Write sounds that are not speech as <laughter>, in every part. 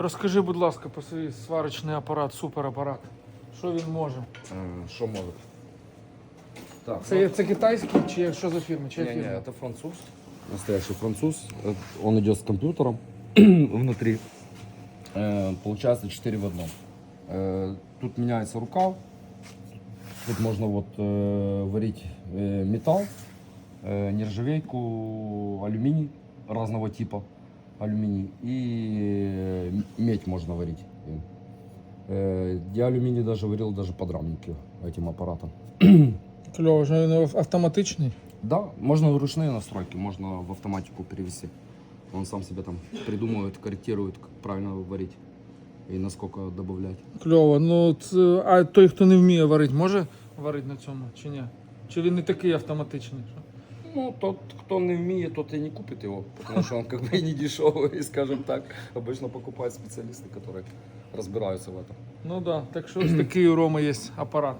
Розкажи, будь ласка, про свій сварочний апарат, суперапарат. Що він може? Э, Что может? Так, Це, це китайський чи що за фірма? Чи не, не, фірма? это француз. Настоящий француз. Э, Он идет с компьютером <clears throat> внутри. Э, Получается 4 в одном. Э, Тут меняется рукав. Тут можно вот э, варить э, металл, э, нержавейку, алюминий разного типа алюминий и э, медь можно варить. им. Э, Я алюминий даже варил даже подрамники этим аппаратом. <clears throat> Кльово, що він автоматичний. Да, можно ручные настройки, можно в автоматику перевести. Он сам себе там придумывает, корректирует, как правильно варить и насколько добавлять. Кльово. Ну, це, а той, хто не вміє варити, може варити на цьому чи ні? Чи він не такий автоматичний? що? Ну, тот, кто не умеет, тот и не купит его, потому что он как бы и не дешевый, <laughs> скажем так. Обычно покупают специалисты, которые разбираются в этом. Ну да. так що ось такий у Роми є апарат.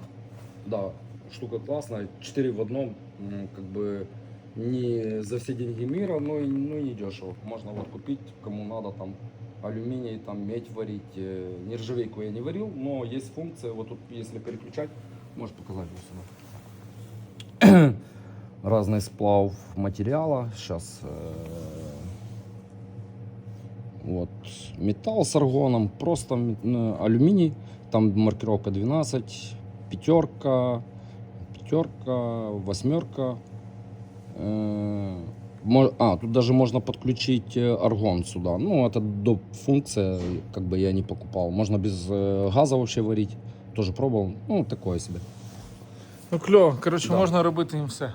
Да, штука классная, 4 в одном, как бы не за все деньги мира, но и ну, и не дешево. Можно вот купить, кому надо, там алюминий, там медь варить. Э, Нержавейку я не варил, но есть функция, вот тут если переключать, можешь показать его сюда. Разный сплав материала, сейчас вот металл с аргоном, просто э, алюминий, там маркировка 12, пятерка, пятерка, восьмерка. Э, А, тут даже можно подключить э, аргон сюда. Ну, это доп. функция, как бы я не покупал. Можно без э, газа вообще варить. Тоже пробовал. Ну, такое себе. Ну кльово. Коротше, Да. можна робити їм все.